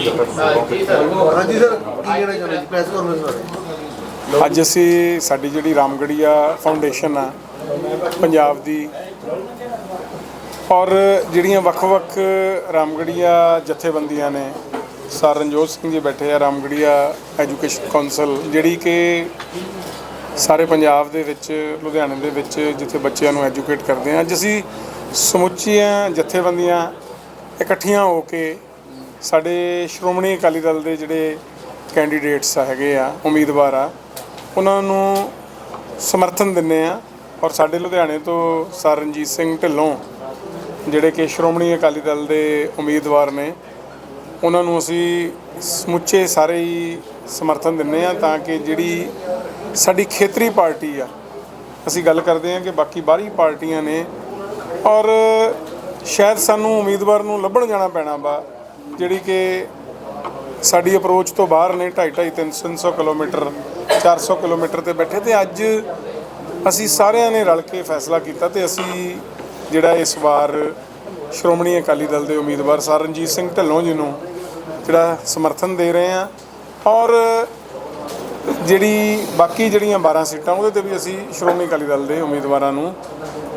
ਹਾਂਜੀ ਸਰ, ਕੀ ਕਹਿਣਾ ਚਾਹੁੰਦੇ ਜੀ? ਪ੍ਰੈਸ ਕਾਨਫਰੰਸ ਬਾਰੇ। ਅੱਜ ਅਸੀਂ ਸਾਡੀ ਜਿਹੜੀ ਰਾਮਗੜੀਆ ਫਾਊਂਡੇਸ਼ਨ ਆ, ਪੰਜਾਬ ਦੀ, ਔਰ ਜਿਹੜੀਆਂ ਵੱਖ-ਵੱਖ ਰਾਮਗੜੀਆ ਜਥੇਬੰਦੀਆਂ ਨੇ, ਸਰ ਰਣਜੋਤ ਸਿੰਘ ਜੀ ਬੈਠੇ ਆ, ਰਾਮਗੜੀਆ ਐਜੂਕੇਸ਼ਨ ਕਾਉਂਸਲ ਜਿਹੜੀ ਕਿ ਸਾਰੇ ਪੰਜਾਬ ਦੇ ਵਿੱਚ, ਲੁਧਿਆਣੇ ਦੇ ਵਿੱਚ ਜਿੱਥੇ ਬੱਚਿਆਂ ਨੂੰ ਐਜੂਕੇਟ ਕਰਦੇ ਆ। ਅੱਜ ਅਸੀਂ ਸਮੁੱਚੀਆਂ ਜਥੇਬੰਦੀਆਂ ਇਕੱਠੀਆਂ ਹੋ ਕੇ ਸਾਡੇ ਸ਼੍ਰੋਮਣੀ ਅਕਾਲੀ ਦਲ ਦੇ ਜਿਹੜੇ ਕੈਂਡੀਡੇਟਸ ਹੈਗੇ ਆ, ਉਮੀਦਵਾਰ ਆ, ਉਹਨਾਂ ਨੂੰ ਸਮਰਥਨ ਦਿੰਨੇ ਆ ਔਰ ਸਾਡੇ ਲੁਧਿਆਣੇ ਤੋਂ ਸਰ ਰਣਜੀਤ ਸਿੰਘ ਢਿੱਲੋਂ, ਜਿਹੜੇ ਕਿ ਸ਼੍ਰੋਮਣੀ ਅਕਾਲੀ ਦਲ ਦੇ ਉਮੀਦਵਾਰ ਨੇ, ਉਹਨਾਂ ਨੂੰ ਅਸੀਂ ਸਮੁੱਚੇ ਸਾਰੇ ਹੀ ਸਮਰਥਨ ਦਿੰਨੇ ਆ ਤਾਂ ਕਿ ਜਿਹੜੀ ਸਾਡੀ ਖੇਤਰੀ ਪਾਰਟੀ ਆ, ਅਸੀਂ ਗੱਲ ਕਰਦੇ ਹਾਂ ਕਿ ਬਾਕੀ ਬਾਹਰੀ ਪਾਰਟੀਆਂ ਨੇ ਔਰ ਸ਼ਾਇਦ ਸਾਨੂੰ ਉਮੀਦਵਾਰ ਨੂੰ ਲੱਭਣ ਜਾਣਾ ਪੈਣਾ ਵਾ ਜਿਹੜੀ ਕਿ ਸਾਡੀ ਅਪਰੋਚ ਤੋਂ ਬਾਹਰ ਨੇ 2.5 300 ਕਿਲੋਮੀਟਰ 400 ਕਿਲੋਮੀਟਰ ਤੇ ਬੈਠੇ ਤੇ ਅੱਜ ਅਸੀਂ ਸਾਰਿਆਂ ਨੇ ਰਲ ਕੇ ਫੈਸਲਾ ਕੀਤਾ ਤੇ ਅਸੀਂ ਜਿਹੜਾ ਇਸ ਵਾਰ ਸ਼੍ਰੋਮਣੀ ਅਕਾਲੀ ਦਲ ਦੇ ਉਮੀਦਵਾਰ ਸਰ ਰਣਜੀਤ ਸਿੰਘ ਢਿੱਲੋਂ ਜੀ ਨੂੰ ਜਿਹੜਾ ਸਮਰਥਨ ਦੇ ਰਹੇ ਹਾਂ ਔਰ ਜਿਹੜੀ ਬਾਕੀ ਜਿਹੜੀਆਂ 12 ਸੀਟਾਂ, ਉਹਦੇ ਤੇ ਵੀ ਅਸੀਂ ਸ਼੍ਰੋਮਣੀ ਅਕਾਲੀ ਦਲ ਦੇ ਉਮੀਦਵਾਰਾਂ ਨੂੰ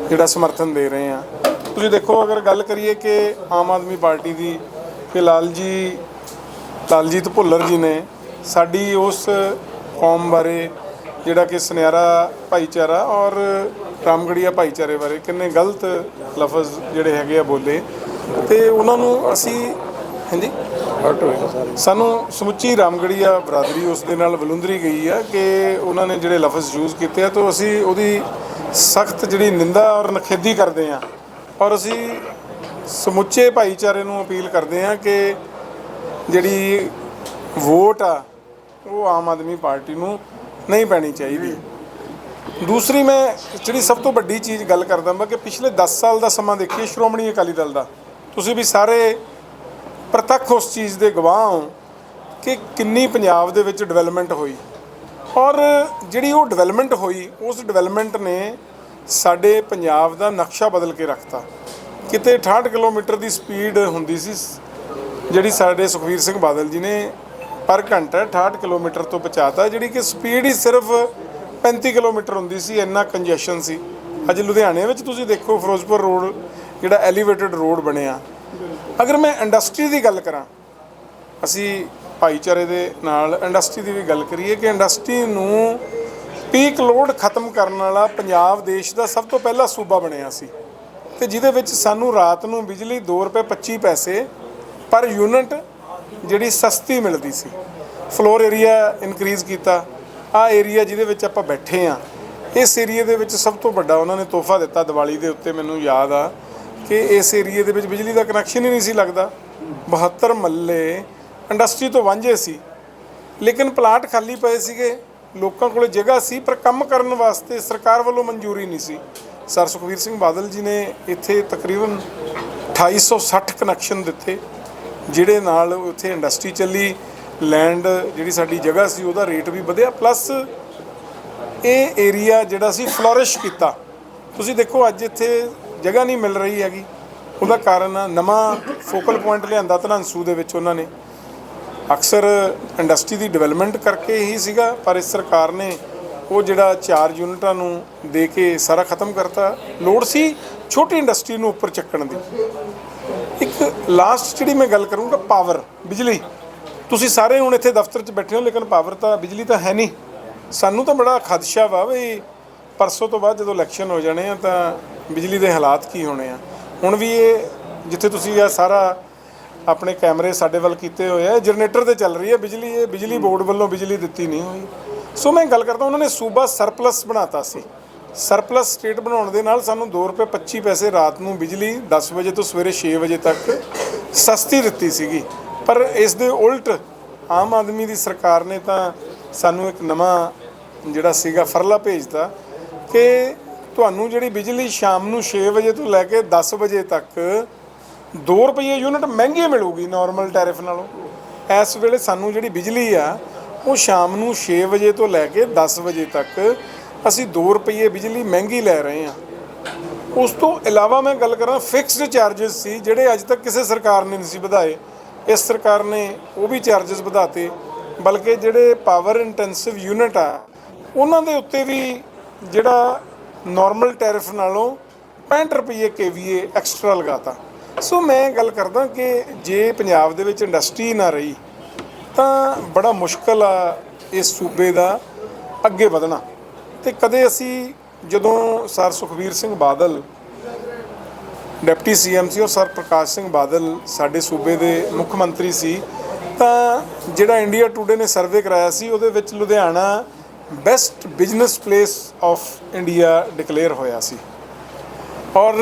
ਜਿਹੜਾ ਸਮਰਥਨ ਦੇ ਰਹੇ ਹਾਂ। ਤੁਸੀਂ ਦੇਖੋ, ਅਗਰ ਗੱਲ ਕਰੀਏ ਕਿ ਆਮ ਆਦਮੀ ਪਾਰਟੀ ਦੀ ਕਿ ਲਾਲ ਜੀ ਲਾਲਜੀਤ ਭੁੱਲਰ ਜੀ ਨੇ ਸਾਡੀ ਉਸ ਕੌਮ ਬਾਰੇ ਜਿਹੜਾ ਕਿ ਸੁਨਿਆਰਾ ਭਾਈਚਾਰਾ ਔਰ ਰਾਮਗੜੀਆ ਭਾਈਚਾਰੇ ਬਾਰੇ ਕਿੰਨੇ ਗਲਤ ਲਫ਼ਜ਼ ਜਿਹੜੇ ਹੈਗੇ ਆ ਬੋਲੇ। ਤੇ ਉਹਨਾਂ ਨੂੰ ਅਸੀਂ ਹਾਂਜੀ? ਸਾਨੂੰ ਸਮੁੱਚੀ ਰਾਮਗੜੀਆ ਬਰਾਦਰੀ ਉਸ ਦੇ ਨਾਲ ਵਲੁੰਦਰੀ ਗਈ ਆ ਕਿ ਉਹਨਾਂ ਨੇ ਜਿਹੜੇ ਲਫ਼ਜ਼ ਯੂਜ਼ ਕੀਤੇ ਆ ਤਾਂ ਅਸੀਂ ਉਹਦੀ ਸਖਤ ਜਿਹੜੀ ਨਿੰਦਾ ਔਰ ਨਖੇਦੀ ਕਰਦੇ ਆ। ਔਰ ਅਸੀਂ ਸਮੁੱਚੇ ਭਾਈਚਾਰੇ ਨੂੰ ਅਪੀਲ ਕਰਦੇ ਆ ਕਿ ਜਿਹੜੀ ਵੋਟ ਆ, ਉਹ ਆਮ ਆਦਮੀ ਪਾਰਟੀ ਨੂੰ ਨਹੀਂ ਪੈਣੀ ਚਾਹੀਦੀ। ਦੂਸਰੀ ਮੈਂ ਜਿਹੜੀ ਸਭ ਤੋਂ ਵੱਡੀ ਚੀਜ਼ ਗੱਲ ਕਰਦਾ ਮੈਂ ਕਿ ਪਿਛਲੇ 10 ਸਾਲ ਦਾ ਸਮਾਂ ਦੇਖੀਏ, ਸ਼੍ਰੋਮਣੀ ਅਕਾਲੀ ਦਲ ਦਾ। ਤੁਸੀਂ ਵੀ ਸਾਰੇ ਪ੍ਰਤੱਖ ਉਸ ਚੀਜ਼ ਦੇ ਗਵਾਹ ਹੋ ਕਿ ਕਿੰਨੀ ਪੰਜਾਬ ਦੇ ਵਿੱਚ ਡਿਵੈਲਪਮੈਂਟ ਹੋਈ। ਔਰ ਜਿਹੜੀ ਉਹ ਡਿਵੈਲਪਮੈਂਟ ਹੋਈ, ਉਸ ਡਿਵੈਲਪਮੈਂਟ ਨੇ ਸਾਡੇ ਪੰਜਾਬ ਦਾ ਨਕਸ਼ਾ ਬਦਲ ਕੇ ਰੱਖਤਾ। ਕਿਤੇ 68 ਕਿਲੋਮੀਟਰ ਦੀ ਸਪੀਡ ਹੁੰਦੀ ਸੀ ਜਿਹੜੀ ਸਾਡੇ ਸੁਖਵੀਰ ਸਿੰਘ ਬਾਦਲ ਜੀ ਨੇ ਪਰ ਘੰਟਾ 68 ਕਿਲੋਮੀਟਰ ਤੋਂ ਪਹੁੰਚਾਤਾ, ਜਿਹੜੀ ਕਿ ਸਪੀਡ ਹੀ ਸਿਰਫ 35 ਕਿਲੋਮੀਟਰ ਹੁੰਦੀ ਸੀ, ਇੰਨਾ ਕੰਜੈਸ਼ਨ ਸੀ। ਅੱਜ ਲੁਧਿਆਣੇ ਵਿੱਚ ਤੁਸੀਂ ਦੇਖੋ ਫਿਰੋਜ਼ਪੁਰ ਰੋਡ, ਜਿਹੜਾ ਐਲੀਵੇਟਡ ਰੋਡ ਬਣਿਆ। ਅਗਰ ਮੈਂ ਇੰਡਸਟਰੀ ਦੀ ਗੱਲ ਕਰਾਂ, ਅਸੀਂ ਭਾਈਚਾਰੇ ਦੇ ਨਾਲ ਇੰਡਸਟਰੀ ਦੀ ਵੀ ਗੱਲ ਕਰੀਏ ਕਿ ਇੰਡਸਟਰੀ ਨੂੰ ਪੀਕ ਲੋਡ ਖਤਮ ਕਰਨ ਵਾਲਾ ਪੰਜਾਬ ਦੇਸ਼ ਦਾ ਸਭ ਤੋਂ ਪਹਿਲਾ ਸੂਬਾ ਬਣਿਆ ਸੀ। ਤੇ ਜਿਹਦੇ ਵਿੱਚ ਸਾਨੂੰ ਰਾਤ ਨੂੰ ਬਿਜਲੀ 2 ਰੁਪਏ 25 ਪੈਸੇ ਪਰ ਯੂਨਿਟ ਜਿਹੜੀ ਸਸਤੀ ਮਿਲਦੀ ਸੀ। ਫਲੋਰ ਏਰੀਆ ਇਨਕਰੀਜ਼ ਕੀਤਾ। ਆ ਏਰੀਆ ਜਿਹਦੇ ਵਿੱਚ ਆਪਾਂ ਬੈਠੇ ਆ ਇਸ ਏਰੀਆ ਦੇ ਵਿੱਚ ਸਭ ਤੋਂ ਵੱਡਾ ਉਹਨਾਂ ਨੇ ਤੋਹਫਾ ਦਿੱਤਾ ਦੀਵਾਲੀ ਦੇ ਉੱਤੇ, ਮੈਨੂੰ ਯਾਦ ਆ ਕਿ ਇਸ ਏਰੀਆ ਦੇ ਵਿੱਚ ਬਿਜਲੀ ਦਾ ਕਨੈਕਸ਼ਨ ਹੀ ਨਹੀਂ ਸੀ ਲੱਗਦਾ। 72 ਮੱਲੇ ਇੰਡਸਟਰੀ ਤੋਂ ਵਾਂਝੇ ਸੀ। ਲੇਕਿਨ ਪਲਾਟ ਖਾਲੀ ਪਏ ਸੀਗੇ। ਲੋਕਾਂ ਕੋਲੇ ਜਗ੍ਹਾ ਸੀ, ਪਰ ਕੰਮ ਕਰਨ ਵਾਸਤੇ ਸਰਕਾਰ ਵੱਲੋਂ ਮਨਜ਼ੂਰੀ ਨਹੀਂ ਸੀ। ਸਰ ਸੁਖਵੀਰ ਸਿੰਘ ਬਾਦਲ ਜੀ ਨੇ ਇੱਥੇ ਤਕਰੀਬਨ 2860 ਕਨੈਕਸ਼ਨ ਦਿੱਤੇ, ਜਿਹੜੇ ਨਾਲ ਉੱਥੇ ਇੰਡਸਟਰੀ ਚੱਲੀ ਲੈਂਡ ਜਿਹੜੀ ਸਾਡੀ ਜਗ੍ਹਾ ਸੀ, ਉਹਦਾ ਰੇਟ ਵੀ ਵਧਿਆ ਪਲੱਸ ਇਹ ਏਰੀਆ ਜਿਹੜਾ ਸੀ ਫਲੋਰਿਸ਼ ਕੀਤਾ। ਤੁਸੀਂ ਦੇਖੋ, ਅੱਜ ਇੱਥੇ ਜਗ੍ਹਾ ਨਹੀਂ ਮਿਲ ਰਹੀ ਹੈਗੀ। ਉਹਦਾ ਕਾਰਨ ਨਵਾਂ ਫੋਕਲ ਪੁਆਇੰਟ ਲਿਆਂਦਾ ਧਨੰਸੂ ਦੇ ਵਿੱਚ ਉਹਨਾਂ ਨੇ। ਅਕਸਰ ਇੰਡਸਟਰੀ ਦੀ ਡਿਵੈਲਪਮੈਂਟ ਕਰਕੇ ਹੀ ਸੀਗਾ, ਪਰ ਇਸ ਸਰਕਾਰ ਨੇ ਉਹ ਜਿਹੜਾ ਚਾਰ ਯੂਨਿਟਾਂ ਨੂੰ ਦੇ ਕੇ ਸਾਰਾ ਖਤਮ ਕਰਤਾ, ਲੋੜ ਸੀ ਛੋਟੀ ਇੰਡਸਟਰੀ ਨੂੰ ਉੱਪਰ ਚੱਕਣ ਦੀ। ਇੱਕ ਲਾਸਟ ਜਿਹੜੀ ਮੈਂ ਗੱਲ ਕਰੂੰਗਾ ਪਾਵਰ ਬਿਜਲੀ। ਤੁਸੀਂ ਸਾਰੇ ਹੁਣ ਇੱਥੇ ਦਫ਼ਤਰ 'ਚ ਬੈਠੇ ਹੋ, ਲੇਕਿਨ ਪਾਵਰ ਤਾਂ, ਬਿਜਲੀ ਤਾਂ ਹੈ ਨਹੀਂ। ਸਾਨੂੰ ਤਾਂ ਬੜਾ ਖਦਸ਼ਾ ਵਾ ਵੀ ਪਰਸੋਂ ਤੋਂ ਬਾਅਦ ਜਦੋਂ ਇਲੈਕਸ਼ਨ ਹੋ ਜਾਣੇ ਆ, ਤਾਂ ਬਿਜਲੀ ਦੇ ਹਾਲਾਤ ਕੀ ਹੋਣੇ ਆ। ਹੁਣ ਵੀ ਇਹ ਜਿੱਥੇ ਤੁਸੀਂ ਆ ਸਾਰਾ ਆਪਣੇ ਕੈਮਰੇ ਸਾਡੇ ਵੱਲ ਕੀਤੇ ਹੋਏ ਆ, ਜਨਰੇਟਰ ਤੇ ਚੱਲ ਰਹੀ ਹੈ ਬਿਜਲੀ, ਇਹ ਬਿਜਲੀ ਬੋਰਡ ਵੱਲੋਂ ਬਿਜਲੀ ਦਿੱਤੀ ਨਹੀਂ ਹੋਈ। ਸੋ ਮੈਂ ਗੱਲ ਕਰਦਾ ਉਹਨਾਂ ਨੇ ਸੂਬਾ ਸਰਪਲਸ ਬਣਾਤਾ ਸੀ। ਸਰਪਲਸ ਸਟੇਟ ਬਣਾਉਣ ਦੇ ਨਾਲ ਸਾਨੂੰ 2 ਰੁਪਏ 25 ਪੈਸੇ ਰਾਤ ਨੂੰ ਬਿਜਲੀ 10 ਵਜੇ ਤੋਂ ਸਵੇਰੇ 6 ਵਜੇ ਤੱਕ ਸਸਤੀ ਦਿੱਤੀ ਸੀਗੀ। ਪਰ ਇਸ ਦੇ ਉਲਟ ਆਮ ਆਦਮੀ ਦੀ ਸਰਕਾਰ ਨੇ ਤਾਂ ਸਾਨੂੰ ਇੱਕ ਨਵਾਂ ਜਿਹੜਾ ਸੀਗਾ ਫਰਲਾ ਭੇਜਤਾ ਕਿ ਤੁਹਾਨੂੰ ਜਿਹੜੀ ਬਿਜਲੀ ਸ਼ਾਮ ਨੂੰ 6 ਵਜੇ ਤੋਂ ਲੈ ਕੇ 10 ਵਜੇ ਤੱਕ 2 ਰੁਪਏ ਯੂਨਿਟ ਮਹਿੰਗੀ ਮਿਲੂਗੀ ਨਾਰਮਲ ਟੈਰਿਫ ਨਾਲੋਂ। ਇਸ ਵੇਲੇ ਸਾਨੂੰ ਜਿਹੜੀ ਬਿਜਲੀ ਆ ਉਹ ਸ਼ਾਮ ਨੂੰ 6 ਵਜੇ ਤੋਂ ਲੈ ਕੇ 10 ਵਜੇ ਤੱਕ ਅਸੀਂ 2 ਰੁਪਏ ਬਿਜਲੀ ਮਹਿੰਗੀ ਲੈ ਰਹੇ ਹਾਂ। ਉਸ ਤੋਂ ਇਲਾਵਾ ਮੈਂ ਗੱਲ ਕਰਾਂ ਫਿਕਸਡ ਚਾਰजेस ਸੀ, ਜਿਹੜੇ ਅੱਜ ਤੱਕ ਕਿਸੇ ਸਰਕਾਰ ਨੇ ਨਹੀਂ ਸੀ ਵਧਾਏ। ਇਸ ਸਰਕਾਰ ਨੇ ਉਹ ਵੀ ਚਾਰजेस ਵਧਾਤੇ, ਬਲਕਿ ਜਿਹੜੇ ਪਾਵਰ ਇੰਟੈਂਸਿਵ ਯੂਨਿਟ ਆ, ਉਹਨਾਂ ਦੇ ਉੱਤੇ ਵੀ ਜਿਹੜਾ ਨਾਰਮਲ ਟੈਰਿਫ ਨਾਲੋਂ 65 ਰੁਪਏ ਕੇਵੀਏ ਐਕਸਟਰਾ ਲਗਾਤਾ। ਸੋ ਮੈਂ ਗੱਲ ਕਰਦਾ ਕਿ ਜੇ ਪੰਜਾਬ ਦੇ ਵਿੱਚ ਇੰਡਸਟਰੀ ਨਾ ਰਹੀ ਤਾਂ ਬੜਾ ਮੁਸ਼ਕਲ ਆ ਇਸ ਸੂਬੇ ਦਾ ਅੱਗੇ ਵਧਣਾ। ਤੇ ਕਦੇ ਅਸੀਂ ਜਦੋਂ sir Sukhbir Singh Badal, deputy CM ਸੀ ਔਰ ਸਰ ਪ੍ਰਕਾਸ਼ ਸਿੰਘ ਬਾਦਲ ਸਾਡੇ ਸੂਬੇ ਦੇ ਮੁੱਖ ਮੰਤਰੀ ਸੀ, ਤਾਂ ਜਿਹੜਾ ਇੰਡੀਆ ਟੂਡੇ ਨੇ ਸਰਵੇ ਕਰਾਇਆ ਸੀ, ਉਹਦੇ ਵਿੱਚ Ludhiana best business place of India declare ਹੋਇਆ ਸੀ। ਔਰ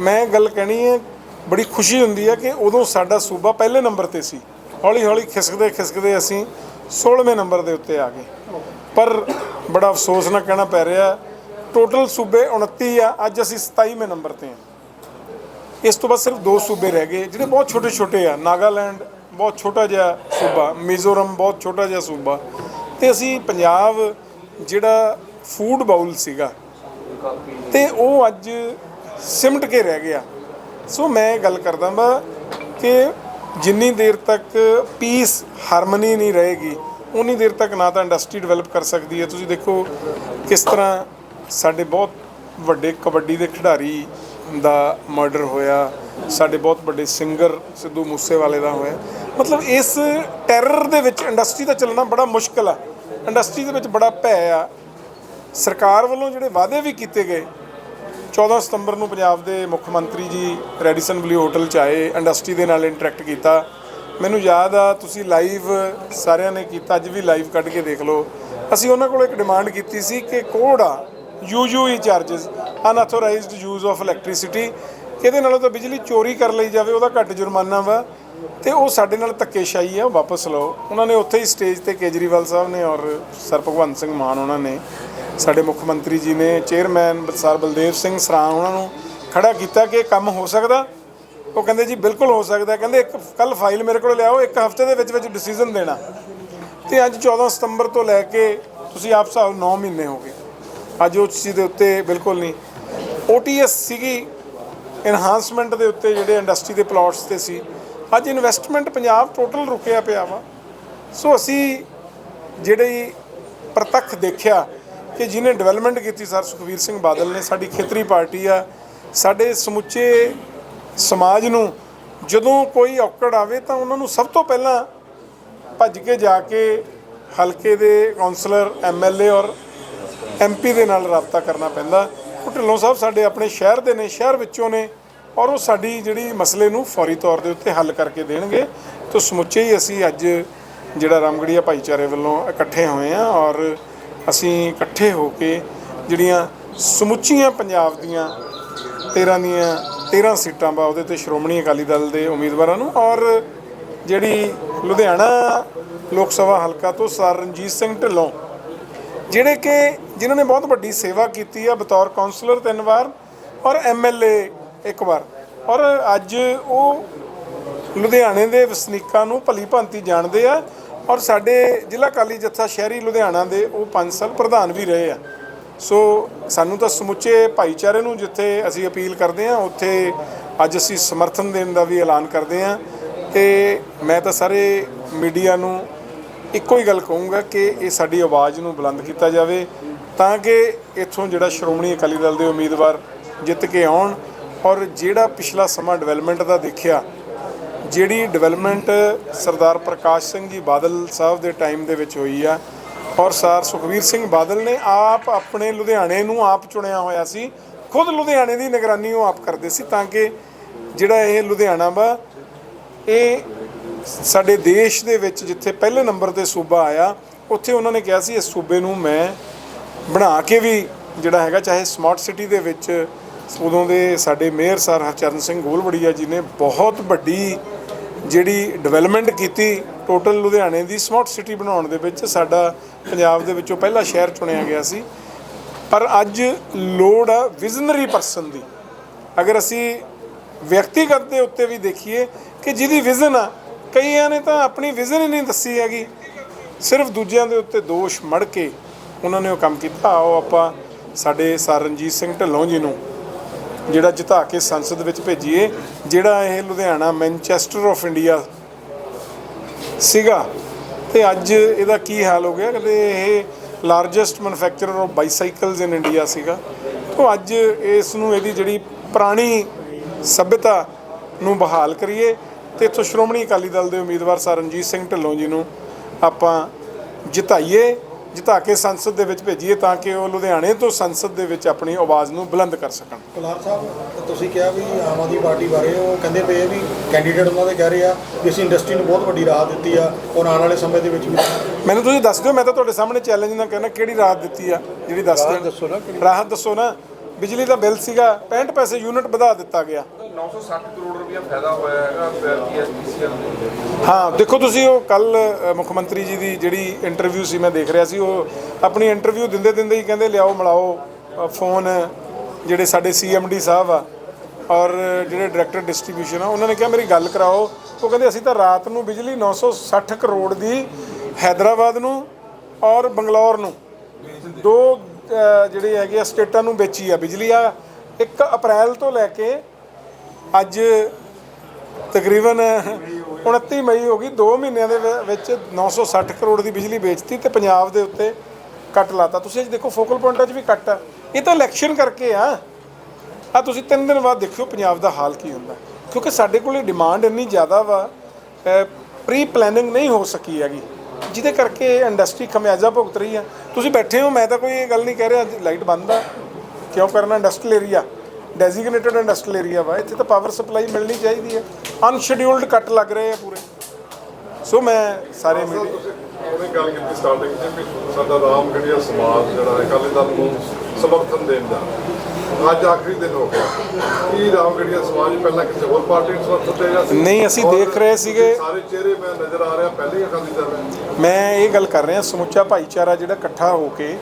ਮੈਂ ਗੱਲ ਕਹਿਣੀ ਹੈ, ਬੜੀ ਖੁਸ਼ੀ ਹੁੰਦੀ ਹੈ ਕਿ ਉਦੋਂ ਸਾਡਾ ਸੂਬਾ ਪਹਿਲੇ ਨੰਬਰ ਤੇ ਸੀ। ਹੌਲੀ ਹੌਲੀ ਖਿਸਕਦੇ ਖਿਸਕਦੇ ਅਸੀਂ 16ਵੇਂ ਨੰਬਰ ਦੇ ਉੱਤੇ ਆ ਗਏ। ਪਰ ਬੜਾ ਅਫਸੋਸ ਨਾਲ ਕਹਿਣਾ ਪੈ ਰਿਹਾ, ਟੋਟਲ ਸੂਬੇ 29 ਆ, ਅੱਜ ਅਸੀਂ 27ਵੇਂ ਨੰਬਰ ਤੇ ਹਾਂ। ਇਸ ਤੋਂ ਬਾਅਦ ਸਿਰਫ ਦੋ ਸੂਬੇ ਰਹਿ ਗਏ, ਜਿਹੜੇ ਬਹੁਤ ਛੋਟੇ ਛੋਟੇ ਆ, ਨਾਗਾਲੈਂਡ ਬਹੁਤ ਛੋਟਾ ਜਿਹਾ ਸੂਬਾ, ਮਿਜ਼ੋਰਮ ਬਹੁਤ ਛੋਟਾ ਜਿਹਾ ਸੂਬਾ। ਤੇ ਅਸੀਂ ਪੰਜਾਬ ਜਿਹੜਾ ਫੂਡ ਬਾਉਲ ਸੀਗਾ, ਤੇ ਉਹ ਅੱਜ ਸਿਮਟ ਕੇ ਰਹਿ ਗਿਆ। ਸੋ ਮੈਂ ਗੱਲ ਕਰਦਾ ਵਾਂ ਕਿ ਜਿੰਨੀ ਦੇਰ ਤੱਕ ਪੀਸ ਹਾਰਮਨੀ ਨਹੀਂ ਰਹੇਗੀ, ਉਨੀ ਦੇਰ ਤੱਕ ਨਾ ਤਾਂ ਇੰਡਸਟਰੀ ਡਿਵੈਲਪ ਕਰ ਸਕਦੀ ਹੈ। ਤੁਸੀਂ ਦੇਖੋ ਕਿਸ ਤਰ੍ਹਾਂ ਸਾਡੇ ਬਹੁਤ ਵੱਡੇ ਕਬੱਡੀ ਦੇ ਖਿਡਾਰੀ ਦਾ ਮਰਡਰ ਹੋਇਆ, ਸਾਡੇ ਬਹੁਤ ਵੱਡੇ ਸਿੰਗਰ ਸਿੱਧੂ ਮੂਸੇਵਾਲੇ ਦਾ ਹੋਇਆ। ਮਤਲਬ ਇਸ ਟੈਰਰ ਦੇ ਵਿੱਚ ਇੰਡਸਟਰੀ ਦਾ ਚੱਲਣਾ ਬੜਾ ਮੁਸ਼ਕਲ ਆ। ਇੰਡਸਟਰੀ ਦੇ ਵਿੱਚ ਬੜਾ ਭੈ ਆ। ਸਰਕਾਰ ਵੱਲੋਂ ਜਿਹੜੇ ਵਾਅਦੇ ਵੀ ਕੀਤੇ ਗਏ 14 ਸਤੰਬਰ ਨੂੰ ਪੰਜਾਬ ਦੇ ਮੁੱਖ ਮੰਤਰੀ ਜੀ ਰੈਡੀਸਨ ਬਲੂ ਹੋਟਲ ਚ ਆਏ, ਇੰਡਸਟਰੀ ਦੇ ਨਾਲ ਇੰਟਰੈਕਟ ਕੀਤਾ। ਮੈਨੂੰ ਯਾਦ ਆ, ਤੁਸੀਂ ਲਾਈਵ ਸਾਰਿਆਂ ਨੇ ਕੀਤਾ, ਅੱਜ ਵੀ ਲਾਈਵ ਕੱਢ ਕੇ ਦੇਖ ਲਓ। ਅਸੀਂ ਉਹਨਾਂ ਕੋਲ ਇੱਕ ਡਿਮਾਂਡ ਕੀਤੀ ਸੀ ਕਿ ਕੋਡ ਆ UUE charges unauthorised use of electricity ਇਹਦੇ ਨਾਲੋਂ ਤਾਂ ਬਿਜਲੀ ਚੋਰੀ ਕਰ ਲਈ ਜਾਵੇ, ਉਹਦਾ ਘੱਟ ਜੁਰਮਾਨਾ ਵਾ। ਤੇ ਉਹ ਸਾਡੇ ਨਾਲ ਧੱਕੇਸ਼ਾਹੀ ਆ ਉਹ ਵਾਪਸ ਲਓ। ਉਹਨਾਂ ਨੇ ਉੱਥੇ ਹੀ ਸਟੇਜ ਤੇ ਕੇਜਰੀਵਾਲ ਸਾਹਿਬ ਨੇ ਔਰ ਸਰ ਭਗਵੰਤ ਸਿੰਘ ਮਾਨ ਉਹਨਾਂ ਨੇ ਸਾਡੇ ਮੁੱਖ ਮੰਤਰੀ ਜੀ ਨੇ ਚੇਅਰਮੈਨ ਸਰ ਬਲਦੇਵ ਸਿੰਘ ਸਰਾਂ ਉਹਨਾਂ ਨੂੰ ਖੜਾ ਕੀਤਾ ਕਿ ਇਹ ਕੰਮ ਹੋ ਸਕਦਾ। ਉਹ ਕਹਿੰਦੇ ਜੀ ਬਿਲਕੁਲ ਹੋ ਸਕਦਾ। ਕਹਿੰਦੇ ਇੱਕ ਕੱਲ ਫਾਈਲ ਮੇਰੇ ਕੋਲ ਲਿਆਓ, ਇੱਕ ਹਫ਼ਤੇ ਦੇ ਵਿੱਚ ਵਿੱਚ ਡਿਸੀਜਨ ਦੇਣਾ। ਤੇ ਅੱਜ 14 ਸਤੰਬਰ ਤੋਂ ਲੈ ਕੇ ਤੁਸੀਂ ਆਪ ਹਿਸਾਬ 9 ਮਹੀਨੇ ਹੋ ਗਏ। ਅੱਜ ਉਸ ਚੀਜ਼ ਦੇ ਉੱਤੇ ਬਿਲਕੁਲ ਨਹੀਂ। OTS ਸੀਗੀ ਐਨਹਾਂਸਮੈਂਟ ਦੇ ਉੱਤੇ ਜਿਹੜੇ ਇੰਡਸਟਰੀ ਦੇ ਪਲਾਟਸ ਤੇ ਸੀ। ਅੱਜ ਇਨਵੈਸਟਮੈਂਟ ਪੰਜਾਬ ਟੋਟਲ ਰੁਕਿਆ ਪਿਆ ਵਾ। ਸੋ ਅਸੀਂ ਜਿਹੜੇ ਪ੍ਰਤੱਖ ਦੇਖਿਆ ਕਿ ਜਿਹਨੇ ਡਿਵੈਲਪਮੈਂਟ ਕੀਤੀ ਸਰ ਸੁਖਵੀਰ ਸਿੰਘ ਬਾਦਲ ਨੇ, ਸਾਡੀ ਖੇਤਰੀ ਪਾਰਟੀ ਆ, ਸਾਡੇ ਸਮੁੱਚੇ ਸਮਾਜ ਨੂੰ ਜਦੋਂ ਕੋਈ ਔਕੜ ਆਵੇ ਤਾਂ ਉਹਨਾਂ ਨੂੰ ਸਭ ਤੋਂ ਪਹਿਲਾਂ ਭੱਜ ਕੇ ਜਾ ਕੇ ਹਲਕੇ ਦੇ ਕਾਉਂਸਲਰ ਐਮਐਲਏ ਔਰ ਐਮਪੀ ਦੇ ਨਾਲ ਰਾਬਤਾ ਕਰਨਾ ਪੈਂਦਾ। ਉਹ ਢਿੱਲੋਂ ਸਾਹਿਬ ਸਾਡੇ ਆਪਣੇ ਸ਼ਹਿਰ ਦੇ ਨੇ, ਸ਼ਹਿਰ ਵਿੱਚੋਂ ਨੇ ਔਰ ਉਹ ਸਾਡੀ ਜਿਹੜੀ ਮਸਲੇ ਨੂੰ ਫੌਰੀ ਤੌਰ ਦੇ ਉੱਤੇ ਹੱਲ ਕਰਕੇ ਦੇਣਗੇ। ਤਾਂ ਸਮੁੱਚੇ ਹੀ ਅਸੀਂ ਅੱਜ ਜਿਹੜਾ ਰਾਮਗੜੀਆ ਭਾਈਚਾਰੇ ਵੱਲੋਂ ਇਕੱਠੇ ਹੋਏ ਆ ਔਰ ਅਸੀਂ ਇਕੱਠੇ ਹੋ ਕੇ ਜਿਹੜੀਆਂ ਸਮੁੱਚੀਆਂ ਪੰਜਾਬ ਦੀਆਂ 13 ਦੀਆਂ 13 ਸੀਟਾਂ ਬਾ ਉਹਦੇ ਤੇ ਸ਼੍ਰੋਮਣੀ ਅਕਾਲੀ ਦਲ ਦੇ ਉਮੀਦਵਾਰਾਂ ਨੂੰ ਔਰ ਜਿਹੜੀ ਲੁਧਿਆਣਾ ਲੋਕ ਸਭਾ ਹਲਕਾ ਤੋਂ ਸਰ ਰਣਜੀਤ ਸਿੰਘ ਢਿੱਲੋਂ, ਜਿਹੜੇ ਕਿ ਜਿਨ੍ਹਾਂ ਨੇ ਬਹੁਤ ਵੱਡੀ ਸੇਵਾ ਕੀਤੀ ਆ ਬਤੌਰ ਕਾਉਂਸਲਰ ਤਿੰਨ ਵਾਰ ਔਰ ਐਮਐਲਏ ਇੱਕ ਵਾਰ। ਔਰ ਅੱਜ ਉਹ ਲੁਧਿਆਣੇ ਦੇ ਵਸਨੀਕਾਂ ਨੂੰ ਭਲੀ ਭਾਂਤੀ ਜਾਣਦੇ ਆ ਔਰ ਸਾਡੇ ਜ਼ਿਲ੍ਹਾ ਕਾਲੀ ਜੱਥਾ ਸ਼ਹਿਰੀ ਲੁਧਿਆਣਾ ਦੇ ਉਹ 5 ਸਾਲ ਪ੍ਰਧਾਨ ਵੀ ਰਹੇ ਆ। ਸੋ ਸਾਨੂੰ ਤਾਂ ਸਮੁੱਚੇ ਭਾਈਚਾਰੇ ਨੂੰ ਜਿੱਥੇ ਅਸੀਂ ਅਪੀਲ ਕਰਦੇ ਆ ਉੱਥੇ ਅੱਜ ਅਸੀਂ ਸਮਰਥਨ ਦੇਣ ਦਾ ਵੀ ਐਲਾਨ ਕਰਦੇ ਆ ਤੇ ਮੈਂ ਤਾਂ ਸਾਰੇ ਮੀਡੀਆ ਨੂੰ ਇੱਕੋ ਹੀ ਗੱਲ ਕਹੂੰਗਾ ਕਿ ਇਹ ਸਾਡੀ ਆਵਾਜ਼ ਨੂੰ ਬੁਲੰਦ ਕੀਤਾ ਜਾਵੇ ਤਾਂ ਕਿ ਇੱਥੋਂ ਜਿਹੜਾ ਸ਼੍ਰੋਮਣੀ ਅਕਾਲੀ ਦਲ ਦੇ ਉਮੀਦਵਾਰ ਜਿੱਤ ਕੇ ਆਉਣ ਔਰ ਜਿਹੜਾ ਪਿਛਲਾ ਸਮਾਂ ਡਿਵੈਲਪਮੈਂਟ ਦਾ ਦੇਖਿਆ ਜਿਹੜੀ ਡਿਵੈਲਪਮੈਂਟ ਸਰਦਾਰ ਪ੍ਰਕਾਸ਼ ਸਿੰਘ ਜੀ ਬਾਦਲ ਸਾਹਿਬ ਦੇ ਟਾਈਮ ਦੇ ਵਿੱਚ ਹੋਈ ਆ ਔਰ ਸਰ ਸੁਖਵੀਰ ਸਿੰਘ ਬਾਦਲ ਨੇ ਆਪ ਆਪਣੇ ਲੁਧਿਆਣੇ ਨੂੰ ਆਪ ਚੁਣਿਆ ਹੋਇਆ ਸੀ, ਖੁਦ ਲੁਧਿਆਣੇ ਦੀ ਨਿਗਰਾਨੀ ਉਹ ਆਪ ਕਰਦੇ ਸੀ ਤਾਂ ਕਿ ਜਿਹੜਾ ਇਹ ਲੁਧਿਆਣਾ ਵਾ, ਇਹ ਸਾਡੇ ਦੇਸ਼ ਦੇ ਵਿੱਚ ਜਿੱਥੇ ਪਹਿਲੇ ਨੰਬਰ ਤੇ ਸੂਬਾ ਆਇਆ, ਉੱਥੇ ਉਹਨਾਂ ਨੇ ਕਿਹਾ ਸੀ, ਇਸ ਸੂਬੇ ਨੂੰ ਮੈਂ ਬਣਾ ਕੇ ਵੀ ਜਿਹੜਾ ਹੈਗਾ, ਚਾਹੇ ਸਮਾਰਟ ਸਿਟੀ ਦੇ ਵਿੱਚ, ਉਦੋਂ ਦੇ ਸਾਡੇ ਮੇਅਰ ਸਰ ਹਰਚਰਨ ਸਿੰਘ ਗੋਲਵੜੀਆ ਜੀ ਨੇ ਬਹੁਤ ਵੱਡੀ ਜਿਹੜੀ ਡਿਵੈਲਪਮੈਂਟ ਕੀਤੀ ਟੋਟਲ ਲੁਧਿਆਣੇ ਦੀ ਸਮਾਰਟ ਸਿਟੀ ਬਣਾਉਣ ਦੇ ਵਿੱਚ ਸਾਡਾ ਪੰਜਾਬ ਦੇ ਵਿੱਚੋਂ ਪਹਿਲਾ ਸ਼ਹਿਰ ਚੁਣਿਆ ਗਿਆ ਸੀ। ਪਰ ਅੱਜ ਲੋੜ ਆ ਵਿਜ਼ਨਰੀ ਪਰਸਨ ਦੀ। ਅਗਰ ਅਸੀਂ ਵਿਅਕਤੀਗਤ ਦੇ ਉੱਤੇ ਵੀ ਦੇਖੀਏ ਕਿ ਜਿਹਦੀ ਵਿਜ਼ਨ ਆ, ਕਈਆਂ ਨੇ ਤਾਂ ਆਪਣੀ ਵਿਜ਼ਨ ਹੀ ਨਹੀਂ ਦੱਸੀ ਹੈਗੀ। ਸਿਰਫ ਦੂਜਿਆਂ ਦੇ ਉੱਤੇ ਦੋਸ਼ ਮੜ ਕੇ ਉਹਨਾਂ ਨੇ ਉਹ ਕੰਮ ਕੀਤਾ। ਉਹ ਆਪਾਂ ਸਾਡੇ ਸਰ ਰਣਜੀਤ ਸਿੰਘ ਢੱਲੋਂ ਜੀ ਨੂੰ ਜਿਹੜਾ ਜਿਤਾ ਕੇ ਸੰਸਦ ਵਿੱਚ ਭੇਜੀਏ, ਜਿਹੜਾ ਇਹ ਲੁਧਿਆਣਾ, ਮੈਨਚੈਸਟਰ ਆਫ ਇੰਡੀਆ ਸੀਗਾ। ਤੇ ਅੱਜ ਇਹਦਾ ਕੀ ਹਾਲ ਹੋ ਗਿਆ? ਕਹਿੰਦੇ ਇਹ largest manufacturer of bicycles in India ਸੀਗਾ। ਤੋਂ ਅੱਜ ਇਸ ਨੂੰ ਇਹਦੀ ਜਿਹੜੀ ਪੁਰਾਣੀ ਸਭਿਅਤਾ ਨੂੰ ਬਹਾਲ ਕਰੀਏ। ਤੇ ਇੱਥੋਂ ਸ਼੍ਰੋਮਣੀ ਅਕਾਲੀ ਦਲ ਦੇ ਉਮੀਦਵਾਰ ਸਰ ਸਿੰਘ ਢਿੱਲੋਂ ਜੀ ਨੂੰ ਆਪਾਂ ਜਿਤਾਈਏ। ਜਿਤਾ ਕੇ ਸੰਸਦ ਦੇ ਵਿੱਚ ਭੇਜੀਏ ਤਾਂ ਕਿ ਉਹ ਲੁਧਿਆਣੇ ਤੋਂ ਸੰਸਦ ਦੇ ਵਿੱਚ ਆਪਣੀ ਆਵਾਜ਼ ਨੂੰ ਬੁਲੰਦ ਕਰ ਸਕਣ। ਕੁਲਾਰ ਸਾਹਿਬ ਤੁਸੀਂ ਕਿਹਾ ਵੀ ਆਮ ਆਦਮੀ ਪਾਰਟੀ ਬਾਰੇ ਉਹ ਕਹਿੰਦੇ ਪਏ ਵੀ ਕੈਂਡੀਡੇਟ ਉਹਨਾਂ ਦੇ ਕਹਿ ਰਹੇ ਆ ਵੀ ਅਸੀਂ ਇੰਡਸਟਰੀ ਨੂੰ ਬਹੁਤ ਵੱਡੀ ਰਾਹ ਦਿੱਤੀ ਆ ਔਰ ਆਉਣ ਵਾਲੇ ਸਮੇਂ ਦੇ ਵਿੱਚ ਵੀ ਮੈਨੂੰ ਤੁਸੀਂ ਦੱਸ ਦਿਓ ਮੈਂ ਤਾਂ ਤੁਹਾਡੇ ਸਾਹਮਣੇ ਚੈਲੰਜ ਨਾਲ ਕਹਿਣਾ ਕਿਹੜੀ ਰਾਹਤ ਦਿੱਤੀ ਆ ਜਿਹੜੀ ਦੱਸ ਦਿਓ। ਦੱਸੋ ਨਾ ਰਾਹਤ ਦੱਸੋ ਨਾ। ਬਿਜਲੀ ਦਾ ਬਿੱਲ ਸੀਗਾ 65 ਪੈਸੇ ਯੂਨਿਟ ਵਧਾ ਦਿੱਤਾ ਗਿਆ। 960 ਕਰੋੜ ਰੁਪਇਆ ਫਾਇਦਾ ਹੋਇਆ ਹੈਗਾ ਪੀਐਸਪੀਸੀਐਲ ਨੂੰ। ਹਾਂ ਦੇਖੋ ਤੁਸੀਂ ਉਹ ਕੱਲ ਮੁੱਖ ਮੰਤਰੀ ਜੀ ਦੀ ਜਿਹੜੀ ਇੰਟਰਵਿਊ ਸੀ ਮੈਂ ਦੇਖ ਰਿਹਾ ਸੀ ਉਹ ਆਪਣੀ ਇੰਟਰਵਿਊ ਦਿੰਦੇ ਦਿੰਦੇ ਹੀ ਕਹਿੰਦੇ ਲਿਆਓ ਮਿਲਾਓ ਫੋਨ ਜਿਹੜੇ ਸਾਡੇ ਸੀਐਮਡੀ ਸਾਹਿਬ ਆ ਔਰ ਜਿਹੜੇ ਡਾਇਰੈਕਟਰ ਡਿਸਟ੍ਰੀਬਿਊਸ਼ਨ ਆ ਉਹਨਾਂ ਨੇ ਕਿਹਾ ਮੇਰੀ ਗੱਲ ਕਰਾਓ। ਉਹ ਕਹਿੰਦੇ ਅਸੀਂ ਤਾਂ ਰਾਤ ਨੂੰ ਬਿਜਲੀ 960 ਕਰੋੜ ਦੀ ਹੈਦਰਾਬਾਦ ਨੂੰ ਔਰ ਬੰਗਲੌਰ ਨੂੰ ਦੋ ਜਿਹੜੀ ਹੈਗੀ ਆ ਸਟੇਟਾਂ ਨੂੰ ਵੇਚੀ ਆ ਬਿਜਲੀ ਆ। 1 ਅਪ੍ਰੈਲ ਤੋਂ ਲੈ ਕੇ ਅੱਜ ਤਕਰੀਬਨ 29 ਮਈ ਹੋ ਗਈ 2 ਮਹੀਨਿਆਂ ਦੇ ਵਿ- ਵਿੱਚ 960 ਕਰੋੜ ਦੀ ਬਿਜਲੀ ਵੇਚਤੀ ਤੇ ਪੰਜਾਬ ਦੇ ਉੱਤੇ ਕੱਟ ਲਾਤਾ। ਤੁਸੀਂ ਅੱਜ ਦੇਖੋ ਫੋਕਲ ਪੁਆਇੰਟਾਂ 'ਚ ਵੀ ਕੱਟ ਆ। ਇਹ ਤਾਂ ਇਲੈਕਸ਼ਨ ਕਰਕੇ ਆ। ਆ ਤੁਸੀਂ ਤਿੰਨ ਦਿਨ ਬਾਅਦ ਦੇਖਿਓ ਪੰਜਾਬ ਦਾ ਹਾਲ ਕੀ ਹੁੰਦਾ। ਕਿਉਂਕਿ ਸਾਡੇ ਕੋਲੇ ਡਿਮਾਂਡ ਇੰਨੀ ਜ਼ਿਆਦਾ ਵਾ ਪ੍ਰੀ ਪਲੈਨਿੰਗ ਨਹੀਂ ਹੋ ਸਕੀ ਹੈਗੀ। ਜਿਹਦੇ ਕਰਕੇ ਇੰਡਸਟਰੀ ਖਮਿਆਜ਼ਾ ਭੁਗਤ ਰਹੀ ਆ। ਤੁਸੀਂ ਬੈਠੇ ਹੋ ਮੈਂ ਤਾਂ ਕੋਈ ਇਹ ਗੱਲ ਨਹੀਂ ਕਹਿ ਰਿਹਾ ਲਾਈਟ ਬੰਦ ਆ। ਕਿਉਂ ਕਰਨਾ industrial area designated industrial area ਵਾ। ਇੱਥੇ ਤਾਂ ਪਾਵਰ ਸਪਲਾਈ ਮਿਲਣੀ ਚਾਹੀਦੀ ਹੈ ਅਨਸ਼ਡਿਊਲਡ ਕੱਟ ਲੱਗ ਰਹੇ ਆ ਪੂਰੇ। ਸੋ ਮੈਂ ਸਾਰੇ ਮੀਡੀਆ ਉਹਨੇ ਗੱਲ ਕੀਤੀ ਸਟਾਰਟਿੰਗ 'ਚ ਵੀ ਸਾਡਾ ਰਾਮਗੜੀਆ ਸਮਾਜ ਜਿਹੜਾ ਹੈ ਦਲ ਨੂੰ ਸਮਰਥਨ ਦੇਣ ਦਾ ਅੱਜ ਆਖਰੀ ਦਿਨ ਹੋ ਗਿਆ। ਕੀ ਰਾਮਗੜੀਆ ਸਮਾਜ ਪਹਿਲਾਂ ਕਿਸੇ ਹੋਰ ਪਾਰਟੀ ਨੂੰ ਸਮਰਥਨ ਦੇ ਰਿਹਾ ਸੀ? ਨਹੀਂ, ਅਸੀਂ ਔਰ ਦੇਖ ਰਹੇ ਸੀਗੇ- ਸਾਰੇ ਚਿਹਰੇ ਮੈਂ ਨਜ਼ਰ ਆ ਰਿਹਾ ਪਹਿਲੇ ਹੀ ਅਕਾਲੀ ਦਲ ਹੈ ਮੈਂ ਇਹ ਗੱਲ ਕਰ ਰਿਹਾ ਸਮੁੱਚਾ ਭਾਈਚਾਰਾ ਜਿਹੜਾ ਇਕੱਠਾ ਹੋ ਕੇ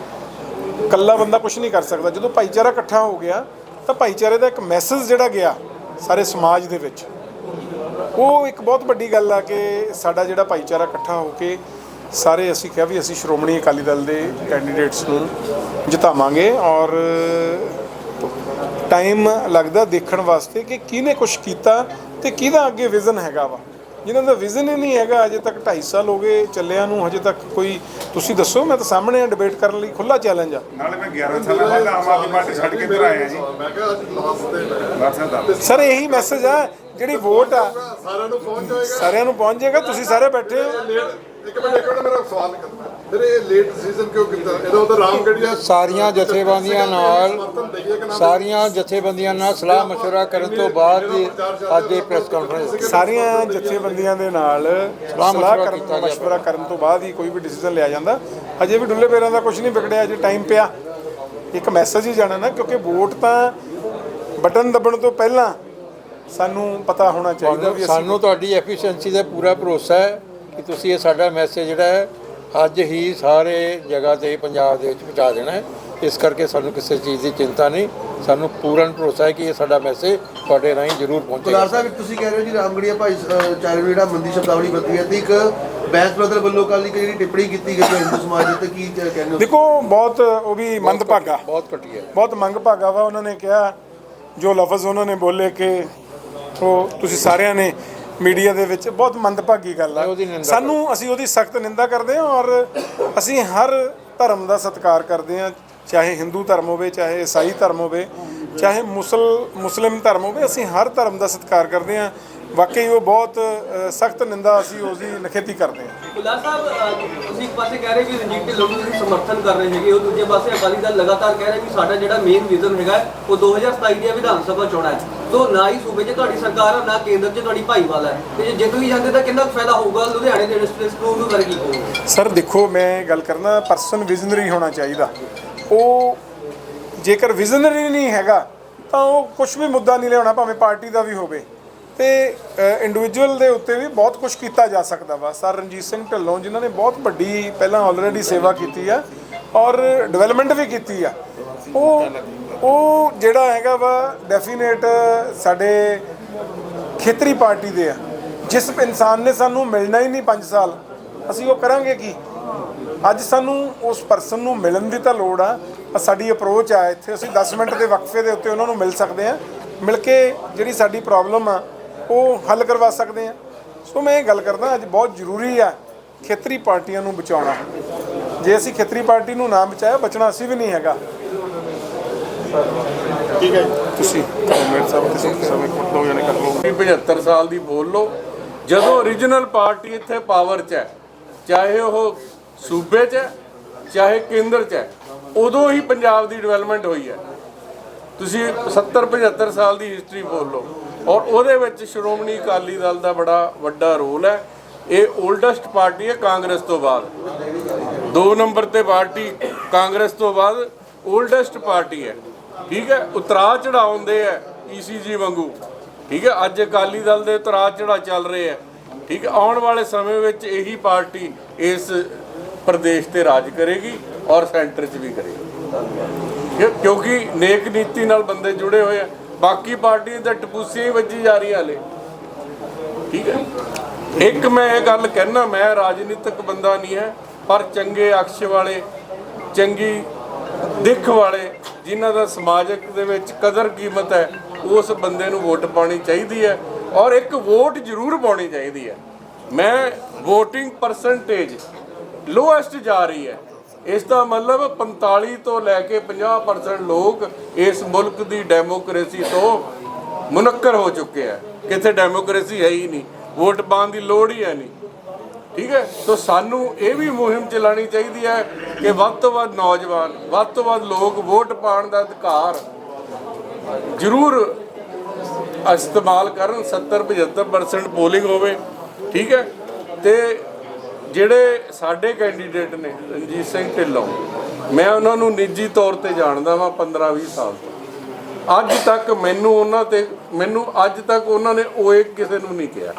ਇਕੱਲਾ ਬੰਦਾ ਕੁਝ ਨਹੀਂ ਕਰ ਸਕਦਾ। ਜਦੋਂ ਭਾਈਚਾਰਾ ਇਕੱਠਾ ਹੋ ਗਿਆ ਤਾਂ ਭਾਈਚਾਰੇ ਦਾ ਇੱਕ ਮੈਸੇਜ ਜਿਹੜਾ ਗਿਆ ਸਾਰੇ ਸਮਾਜ ਦੇ ਵਿੱਚ। ਉਹ ਇੱਕ ਬਹੁਤ ਵੱਡੀ ਗੱਲ ਆ ਕਿ ਸਾਡਾ ਜਿਹੜਾ ਭਾਈਚਾਰਾ ਇਕੱਠਾ ਹੋ ਕੇ ਸਾਰੇ ਅਸੀਂ ਕਿਹਾ ਵੀ ਅਸੀਂ ਸ਼੍ਰੋਮਣੀ ਅਕਾਲੀ ਦਲ ਦੇ ਕੈਂਡੀਡੇਟਸ ਨੂੰ ਜਿਤਾਵਾਂਗੇ ਔਰ ਟਾਈਮ ਲੱਗਦਾ ਦੇਖਣ ਵਾਸਤੇ ਕਿ ਕਿਹਨੇ ਕੁਝ ਕੀਤਾ ਤੇ ਕਿਹਦਾ ਅੱਗੇ ਵਿਜ਼ਨ ਹੈਗਾ ਵਾ। ਜਿਨ੍ਹਾਂ ਦਾ ਵਿਜ਼ਨ ਹੀ ਨਹੀਂ ਹੈਗਾ ਅਜੇ ਤੱਕ 2.5 ਸਾਲ ਹੋ ਗਏ ਚੱਲਿਆਂ ਨੂੰ ਹਜੇ ਤੱਕ ਕੋਈ ਤੁਸੀਂ ਦੱਸੋ ਮੈਂ ਤਾਂ ਸਾਹਮਣੇ ਡਿਬੇਟ ਕਰਨ ਲਈ ਖੁੱਲਾ ਚੈਲੰਜ ਆ। ਨਾਲੇ ਮੈਂ 11 ਸਾਲਾਂ ਬਾਅਦ ਆਮ ਆਦਮੀ ਪਾਰਟੀ ਛੱਡ ਕੇ ਇੱਧਰ ਆਇਆ ਜੀ। ਮੈਂ ਕਿਹਾ ਅੱਜ ਲਾਸਟ ਦਿਨ ਹੈ ਬਰਸਾਤ ਦਾ ਸਰ ਇਹੀ ਮੈਸੇਜ ਆ ਜਿਹੜੀ ਵੋਟ ਆ ਸਾਰਿਆਂ ਨੂੰ ਪਹੁੰਚ ਜਾਏਗਾ। ਸਾਰਿਆਂ ਨੂੰ ਪਹੁੰਚ ਜਾਏਗਾ ਤੁਸੀਂ ਸਾਰੇ ਬੈਠੇ ਹੋ। ਇੱਕ ਮਿੰਟ ਇੱਕ ਮਿੰਟ ਮੇਰਾ ਸਵਾਲ ਕਰਨਾ ਫਿਰ ਇਹ ਲੇਟ ਡਿਸੀਜਨ ਕਿਉਂ ਕੀਤਾ? ਇਹਦਾ ਉਹ ਤਾਂ ਰਾਮਗੜੀਆ ਸਾਰੀਆਂ ਜਥੇਬੰਦੀਆਂ ਨਾਲ ਸਾਰੀਆਂ ਜਥੇਬੰਦੀਆਂ ਨਾਲ ਸਲਾਹ ਮਸ਼ਵਰਾ ਕਰਨ ਤੋਂ ਬਾਅਦ ਹੀ ਅੱਜ ਇਹ ਪ੍ਰੈਸ ਕਾਨਫਰੰਸ ਸਾਰੀਆਂ ਜਥੇਬੰਦੀਆਂ ਦੇ ਨਾਲ ਸਲਾਹ ਕਰਨ। ਮਸ਼ਵਰਾ ਕਰਨ ਤੋਂ ਬਾਅਦ ਹੀ ਕੋਈ ਵੀ ਡਿਸੀਜਨ ਲਿਆ ਜਾਂਦਾ। ਅਜੇ ਵੀ ਡੁੱਲੇ ਪੇਰਾਂ ਦਾ ਕੁਝ ਨਹੀਂ ਵਿਗੜਿਆ ਅਜੇ ਟਾਈਮ ਪਿਆ। ਇੱਕ ਮੈਸੇਜ ਹੀ ਜਾਣਾ ਨਾ ਕਿਉਂਕਿ ਵੋਟ ਤਾਂ ਬਟਨ ਦੱਬਣ ਤੋਂ ਪਹਿਲਾਂ ਸਾਨੂੰ ਪਤਾ ਹੋਣਾ ਚਾਹੀਦਾ ਵੀ ਅਸੀਂ ਸਾਨੂੰ ਤੁਹਾਡੀ ਐਫੀਸ਼ੀਐਂਸੀ ਦਾ ਪੂਰਾ ਭਰੋਸਾ ਹੈ। ਕਿ ਤੁਸੀਂ ਇਹ ਸਾਡਾ ਮੈਸੇਜ ਜਿਹੜਾ ਹੈ ਅੱਜ ਹੀ ਸਾਰੇ ਜਗ੍ਹਾ ਤੇ ਪੰਜਾਬ ਦੇ ਵਿੱਚ ਪਹੁੰਚਾ ਦੇਣਾ ਹੈ। ਇਸ ਕਰਕੇ ਸਾਨੂੰ ਕਿਸੇ ਚੀਜ਼ ਦੀ ਚਿੰਤਾ ਨਹੀਂ। ਸਾਨੂੰ ਪੂਰਨ ਭਰੋਸਾ ਹੈ ਕਿ ਇਹ ਸਾਡਾ ਮੈਸੇਜ ਤੁਹਾਡੇ ਰਾਹੀਂ ਜ਼ਰੂਰ ਕੁਲਾਰ ਪਹੁੰਚੇਗਾ ਸਾਹਿਬ ਤੁਸੀਂ ਕਹਿ ਰਹੇ ਹੋ ਜੀ ਰਾਮਗੜੀਆ ਭਾਈ ਚਾਰੇ ਜਿਹੜਾ ਮੰਦੀ ਸ਼ਬਦਾਵਲੀ ਵਰਤੀ ਹੈ ਤੇ ਇੱਕ ਬੈਂਸ ਬ੍ਰਦਰ ਵੱਲੋਂ ਕੱਲ ਦੀ ਜਿਹੜੀ ਟਿੱਪਣੀ ਕੀਤੀ ਗਈ ਹੈ ਹਿੰਦੂ ਸਮਾਜ ਦੇ ਉੱਤੇ ਕੀ ਕਹਿੰਦੇ ਹੋ? ਦੇਖੋ ਬਹੁਤ ਉਹ ਵੀ ਮੰਦਭਾਗਾ ਬਹੁਤ ਘਟੀਆ ਹੈ। ਬਹੁਤ ਮੰਗ ਭਾਗਾ ਵਾ ਉਹਨਾਂ ਨੇ ਕਿਹਾ ਜੋ ਲਫ਼ਜ਼ ਉਹਨਾਂ ਨੇ ਬੋਲੇ ਕਿ ਉਹ ਤੁਸੀਂ ਸਾਰਿਆਂ ਨੇ ਮੀਡੀਆ ਦੇ ਵਿੱਚ ਬਹੁਤ ਮੰਦਭਾਗੀ ਗੱਲ ਆ। ਸਾਨੂੰ ਅਸੀਂ ਉਹਦੀ ਸਖਤ ਨਿੰਦਾ ਕਰਦੇ ਹਾਂ ਔਰ ਅਸੀਂ ਹਰ ਧਰਮ ਦਾ ਸਤਿਕਾਰ ਕਰਦੇ ਹਾਂ ਚਾਹੇ ਹਿੰਦੂ ਧਰਮ ਹੋਵੇ ਚਾਹੇ ਈਸਾਈ ਧਰਮ ਹੋਵੇ ਚਾਹੇ ਮੁਸਲ ਮੁਸਲਿਮ ਧਰਮ ਹੋਵੇ ਅਸੀਂ ਹਰ ਧਰਮ ਦਾ ਸਤਿਕਾਰ ਕਰਦੇ ਹਾਂ। ਵਾਕਈ ਉਹ ਬਹੁਤ ਸਖਤ ਨਿੰਦਾ ਅਸੀਂ ਉਸ ਦੀ ਨਖੇਤੀ ਕਰਦੇ ਹਾਂ। ਗੁਲਾ ਸਾਹਿਬ ਤੁਸੀਂ ਇੱਕ ਪਾਸੇ ਕਹਿ ਰਹੇ ਵੀ ਰਣਜੀਤ ਢਿੱਲੋਂ ਨੂੰ ਤੁਸੀਂ ਸਮਰਥਨ ਕਰ ਰਹੇ ਹੈਗੇ ਉਹ ਦੂਜੇ ਪਾਸੇ ਅਕਾਲੀ ਦਲ ਲਗਾਤਾਰ ਕਹਿ ਰਿਹਾ ਵੀ ਸਾਡਾ ਜਿਹੜਾ ਮੇਨ ਵਿਜ਼ਨ ਹੈਗਾ ਉਹ 2027 ਦੀਆਂ ਵਿਧਾਨ ਸਭਾ ਚੋਣਾਂ ਹੈ। ਸੋ ਨਾ ਹੀ ਸੂਬੇ 'ਚ ਤੁਹਾਡੀ ਸਰਕਾਰ ਹੈ ਨਾ ਕੇਂਦਰ 'ਚ ਤੁਹਾਡੀ ਭਾਈਵਾਲ ਹੈ। ਤੇ ਜੇ ਜਿੱਤ ਵੀ ਜਾਂਦੇ ਤਾਂ ਕਿੰਨਾ ਕੁ ਫਾਇਦਾ ਹੋਊਗਾ? ਲੁਧਿਆਣੇ ਦੇ ਡਿਸਟ੍ਰਿਕਟ ਨੂੰ ਉਹਨੂੰ ਵਰਗੀ ਹੋਊਗਾ ਸਰ ਦੇਖੋ ਮੈਂ ਗੱਲ ਕਰਨਾ ਪਰਸਨ ਵਿਜ਼ਨਰੀ ਹੋਣਾ ਚਾਹੀਦਾ। ਉਹ ਜੇਕਰ ਵਿਜ਼ਨਰੀ ਨਹੀਂ ਹੈਗਾ ਤਾਂ ਉਹ ਕੁਝ ਵੀ ਮੁੱਦਾ ਨਹੀਂ ਲਿਆਉਣਾ ਭਾਵੇਂ ਪਾਰਟੀ ਦਾ ਵੀ ਹੋਵੇ। ਤੇ ਇੰਡੀਵਿਜੂਅਲ ਦੇ ਉੱਤੇ ਵੀ ਬਹੁਤ ਕੁਝ ਕੀਤਾ ਜਾ ਸਕਦਾ ਵਾ। ਸਰ ਰਣਜੀਤ ਸਿੰਘ ਢਿੱਲੋਂ ਜਿਨ੍ਹਾਂ ਨੇ ਬਹੁਤ ਵੱਡੀ ਪਹਿਲਾਂ ਆਲਰੇਡੀ ਸੇਵਾ ਕੀਤੀ ਆ ਔਰ ਡਿਵੈਲਪਮੈਂਟ ਵੀ ਕੀਤੀ ਆ। ਉਹ ਉਹ ਜਿਹੜਾ ਹੈਗਾ ਵਾ ਡੈਫੀਨੇਟ ਸਾਡੇ ਖੇਤਰੀ ਪਾਰਟੀ ਦੇ ਆ। ਜਿਸ ਇਨਸਾਨ ਨੇ ਸਾਨੂੰ ਮਿਲਣਾ ਹੀ ਨਹੀਂ 5 ਸਾਲ, ਅਸੀਂ ਉਹ ਕਰਾਂਗੇ ਕੀ? ਅੱਜ ਸਾਨੂੰ ਉਸ ਪਰਸਨ ਨੂੰ ਮਿਲਣ ਦੀ ਤਾਂ ਲੋੜ ਆ। ਸਾਡੀ ਅਪਰੋਚ ਆ ਇੱਥੇ, ਅਸੀਂ 10 ਮਿੰਟ ਦੇ ਵਕਫੇ ਦੇ ਉੱਤੇ ਉਹਨਾਂ ਨੂੰ ਮਿਲ ਸਕਦੇ ਆ। ਮਿਲ ਕੇ ਜਿਹੜੀ ਸਾਡੀ ਪ੍ਰੋਬਲਮ ਆ ਉਹ ਹੱਲ ਕਰਵਾ ਸਕਦੇ ਆ। ਸੋ ਮੈਂ ਇਹ ਗੱਲ ਕਰਦਾ ਅੱਜ ਬਹੁਤ ਜ਼ਰੂਰੀ ਆ ਖੇਤਰੀ ਪਾਰਟੀਆਂ ਨੂੰ ਬਚਾਉਣਾ। ਜੇ ਅਸੀਂ ਖੇਤਰੀ ਪਾਰਟੀ ਨੂੰ ਨਾ ਬਚਾਇਆ ਬਚਣਾ ਅਸੀਂ ਵੀ ਨਹੀਂ ਹੈਗਾ। ਠੀਕ ਹੈ। ਤੁਸੀਂ ਸਾਹਿਬ ਸਮੇਂ ਕੋਟ ਕਰ ਲਓ। 75 ਸਾਲ ਦੀ ਬੋਲ ਲਓ। ਜਦੋਂ ਓਰੀਜਨਲ ਪਾਰਟੀ ਇੱਥੇ ਪਾਵਰ 'ਚ ਹੈ ਚਾਹੇ ਉਹ ਸੂਬੇ 'ਚ ਹੈ ਚਾਹੇ ਕੇਂਦਰ 'ਚ ਹੈ ਉਦੋਂ ਹੀ ਪੰਜਾਬ ਦੀ ਡਿਵੈਲਪਮੈਂਟ ਹੋਈ ਹੈ। ਤੁਸੀਂ 70 75 ਸਾਲ ਦੀ ਹਿਸਟਰੀ ਬੋਲ ਲਓ। ਔਰ ਉਹਦੇ ਵਿੱਚ ਸ਼੍ਰੋਮਣੀ ਅਕਾਲੀ ਦਲ ਦਾ ਬੜਾ ਵੱਡਾ ਰੋਲ ਹੈ। ਇਹ 올ਡੈਸਟ ਪਾਰਟੀ ਹੈ ਕਾਂਗਰਸ ਤੋਂ ਬਾਅਦ। ਦੋ ਨੰਬਰ ਤੇ ਪਾਰਟੀ ਕਾਂਗਰਸ ਤੋਂ ਬਾਅਦ 올ਡੈਸਟ ਪਾਰਟੀ ਹੈ। ਠੀਕ ਹੈ? ਉਤਰਾ ਚੜਾਉਂਦੇ ਹੈ ਈਸੀਜੀ ਵਾਂਗੂ। ਠੀਕ ਹੈ? ਅੱਜ ਅਕਾਲੀ ਦਲ ਦੇ ਉਤਰਾ ਚੜਾ ਚੱਲ ਰਹੇ ਹੈ। ਠੀਕ ਹੈ? ਆਉਣ ਵਾਲੇ ਸਮੇਂ ਵਿੱਚ ਇਹੀ ਪਾਰਟੀ ਇਸ ਪ੍ਰਦੇਸ਼ ਤੇ ਰਾਜ ਕਰੇਗੀ ਔਰ ਸੈਂਟਰ 'ਚ ਵੀ ਕਰੇਗੀ। ਕਿਉਂਕਿ ਨੇਕ ਨੀਤੀ ਨਾਲ ਬੰਦੇ ਜੁੜੇ ਹੋਏ ਆ। ਬਾਕੀ ਪਾਰਟੀਆਂ ਤਾਂ ਟਪੂਸੀਆਂ ਹੀ ਵੱਜੀ ਜਾ ਰਹੀਆਂ ਹਲੇ। ਠੀਕ ਹੈ। ਇੱਕ ਮੈਂ ਇਹ ਗੱਲ ਕਹਿਣਾ ਮੈਂ ਰਾਜਨੀਤਿਕ ਬੰਦਾ ਨਹੀਂ ਹੈ, ਪਰ ਚੰਗੇ ਅਕਸ਼ ਵਾਲੇ, ਚੰਗੀ ਦਿੱਖ ਵਾਲੇ ਜਿਨ੍ਹਾਂ ਦਾ ਸਮਾਜਿਕ ਦੇ ਵਿੱਚ ਕਦਰ ਕੀਮਤ ਹੈ, ਉਸ ਬੰਦੇ ਨੂੰ ਵੋਟ ਪਾਣੀ ਚਾਹੀਦੀ ਹੈ ਔਰ ਇੱਕ ਵੋਟ ਜ਼ਰੂਰ ਪਾਉਣੀ ਚਾਹੀਦੀ ਹੈ। ਮੈਂ VOTING ਪਰਸੈਂਟੇਜ ਲੋਐਸਟ ਜਾ ਰਹੀ ਹੈ। ਇਸ ਦਾ ਮਤਲਬ 45 ਤੋਂ ਲੈ ਕੇ 50% ਲੋਕ ਇਸ ਮੁਲਕ ਦੀ ਡੈਮੋਕ੍ਰੇਸੀ ਤੋਂ ਮੁਨੱਕਰ ਹੋ ਚੁੱਕੇ ਆ। ਕਿਤੇ ਡੈਮੋਕ੍ਰੇਸੀ ਹੈ ਹੀ ਨਹੀਂ, ਵੋਟ ਪਾਉਣ ਦੀ ਲੋੜ ਹੀ ਹੈ ਨਹੀਂ। ਠੀਕ ਹੈ? ਸੋ ਸਾਨੂੰ ਇਹ ਵੀ ਮੁਹਿੰਮ ਚਲਾਉਣੀ ਚਾਹੀਦੀ ਹੈ ਕਿ ਵੱਧ ਤੋਂ ਵੱਧ ਨੌਜਵਾਨ, ਵੱਧ ਤੋਂ ਵੱਧ ਲੋਕ ਵੋਟ ਪਾਉਣ ਦਾ ਅਧਿਕਾਰ ਜ਼ਰੂਰ ਇਸਤੇਮਾਲ ਕਰਨ 70 75% ਪੋਲਿੰਗ ਹੋਵੇ। ਠੀਕ ਹੈ? ਤੇ ਜਿਹੜੇ ਸਾਡੇ ਕੈਂਡੀਡੇਟ ਨੇ ਰਣਜੀਤ ਸਿੰਘ ਢਿੱਲੋਂ, ਮੈਂ ਉਹਨਾਂ ਨੂੰ ਨਿੱਜੀ ਤੌਰ ਤੇ ਜਾਣਦਾ ਵਾਂ 15 20 ਸਾਲ ਤੋਂ। ਅੱਜ ਤੱਕ ਮੈਨੂੰ ਉਹਨਾਂ ਤੇ, ਮੈਨੂੰ ਅੱਜ ਤੱਕ ਉਹਨਾਂ ਨੇ ਓਏ ਕਿਸੇ ਨੂੰ ਨਹੀਂ ਕਿਹਾ।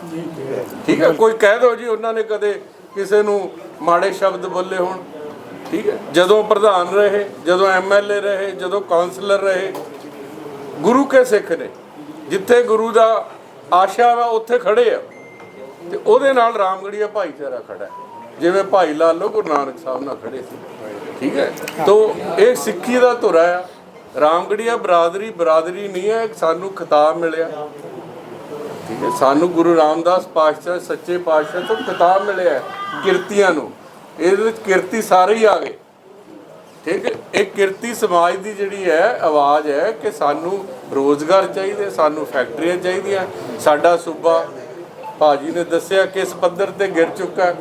ਠੀਕ ਹੈ, ਕੋਈ ਕਹਿ ਦੋ ਜੀ ਉਹਨਾਂ ਨੇ ਕਦੇ ਕਿਸੇ ਨੂੰ ਮਾੜੇ ਸ਼ਬਦ ਬੋਲੇ ਹੋਣ। ਠੀਕ ਹੈ, ਜਦੋਂ ਪ੍ਰਧਾਨ ਰਹੇ, ਜਦੋਂ ਐਮਐਲਏ ਰਹੇ, ਜਦੋਂ ਕਾਉਂਸਲਰ ਰਹੇ, ਗੁਰੂ ਕੇ ਸਿੱਖ ਨੇ, ਜਿੱਥੇ ਗੁਰੂ ਦਾ ਆਸ਼ਾ ਵਾ ਉੱਥੇ ਖੜੇ ਆ। ਤੇ ਉਹਦੇ ਨਾਲ ਰਾਮਗੜੀਆ ਭਾਈਚਾਰਾ ਖੜਾ ਹੈ। ਜਿਵੇਂ ਭਾਈ ਲਾਲੋ ਗੁਰੂ ਨਾਨਕ ਸਾਹਿਬ ਨਾਲ ਖੜੇ ਸੀ, ਠੀਕ ਹੈ? ਤੋਂ ਇਹ ਸਿੱਖੀ ਦਾ ਧੁਰਾ ਆ। ਰਾਮਗੜੀਆ ਬਰਾਦਰੀ ਬਰਾਦਰੀ ਨਹੀਂ ਹੈ, ਸਾਨੂੰ ਖਿਤਾਬ ਮਿਲਿਆ। ਠੀਕ ਹੈ? ਸਾਨੂੰ ਗੁਰੂ ਰਾਮਦਾਸ ਪਾਤਸ਼ਾਹ, ਸੱਚੇ ਪਾਤਸ਼ਾਹ ਤੋਂ ਖਿਤਾਬ ਮਿਲਿਆ ਕਿਰਤੀਆਂ ਨੂੰ। ਇਹਦੇ ਵਿੱਚ ਕਿਰਤੀ ਸਾਰੇ ਹੀ ਆ ਗਏ। ਠੀਕ ਹੈ? ਇਹ ਕਿਰਤੀ ਸਮਾਜ ਦੀ ਜਿਹੜੀ ਹੈ, ਆਵਾਜ਼ ਹੈ ਕਿ ਸਾਨੂੰ ਰੋਜ਼ਗਾਰ ਚਾਹੀਦੇ, ਸਾਨੂੰ ਫੈਕਟਰੀਆਂ ਚਾਹੀਦੀਆਂ। ਸਾਡਾ ਸੂਬਾ ਭਾਜੀ ਨੇ ਦੱਸਿਆ ਕਿਸ ਪੱਧਰ ਤੇ ਗਿਰ ਚੁੱਕਾ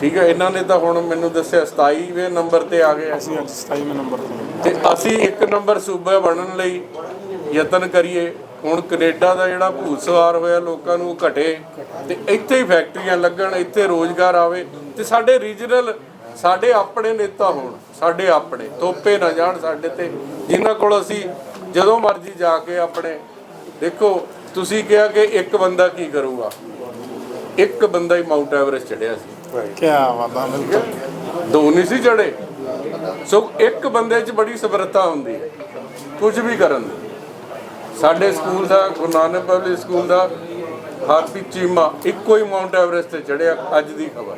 ਠੀਕ ਹੈ ਇਹਨਾਂ ਨੇ ਤਾਂ ਹੁਣ ਮੈਨੂੰ ਦੱਸਿਆ 27ਵੇਂ ਨੰਬਰ ਤੇ ਆ ਗਏ। ਅਸੀਂ ਅੱਜ 27ਵੇਂ ਨੰਬਰ ਤੇ ਤੇ ਅਸੀਂ ਇੱਕ ਨੰਬਰ ਸੂਬਾ ਬਣਨ ਲਈ ਯਤਨ ਕਰੀਏ। ਹੁਣ ਕੈਨੇਡਾ ਦਾ ਜਿਹੜਾ ਭੂਤ ਸਵਾਰ ਹੋਇਆ ਲੋਕਾਂ ਨੂੰ ਉਹ ਘਟੇ। ਤੇ ਇੱਥੇ ਹੀ ਫੈਕਟਰੀਆਂ ਲੱਗਣ ਇੱਥੇ ਰੋਜ਼ਗਾਰ ਆਵੇ। ਤੇ ਸਾਡੇ ਰੀਜਨਲ ਸਾਡੇ ਆਪਣੇ ਨੇਤਾ ਹੋਣ ਸਾਡੇ ਆਪਣੇ। ਤੋਪੇ ਨਾ ਜਾਣ ਸਾਡੇ ਤੇ। ਜਿਨ੍ਹਾਂ ਕੋਲ ਅਸੀਂ ਜਦੋਂ ਮਰਜ਼ੀ ਜਾ ਕੇ ਆਪਣੇ। ਦੇਖੋ ਤੁਸੀਂ ਕਿਹਾ ਕਿ ਇੱਕ ਬੰਦਾ ਕੀ ਕਰੂਗਾ? ਇੱਕ ਬੰਦਾ ਹੀ ਮਾਊਂਟ ਐਵਰੈਸਟ ਚੜਿਆ ਸੀ। ਕੀ ਵਾਦਾ ਬਿਲਕੁਲ। ਦੋ ਨਹੀਂ ਸੀ ਚੜੇ ਸੋ ਇੱਕ ਬੰਦੇ 'ਚ ਬੜੀ ਸਮਰੱਥਾ ਹੁੰਦੀ ਹੈ। ਕੁਝ ਵੀ ਕਰਨ ਦੀ। ਸਾਡੇ ਸਕੂਲ ਦਾ ਗੁਰੂ ਨਾਨਕ ਪਬਲਿਕ ਸਕੂਲ ਦਾ ਹਰਪ੍ਰੀਤ ਚੀਮਾ ਇੱਕੋ ਹੀ ਮਾਊਂਟ ਐਵਰੈਸਟ ਤੇ ਚੜਿਆ ਅੱਜ ਦੀ ਖਬਰ।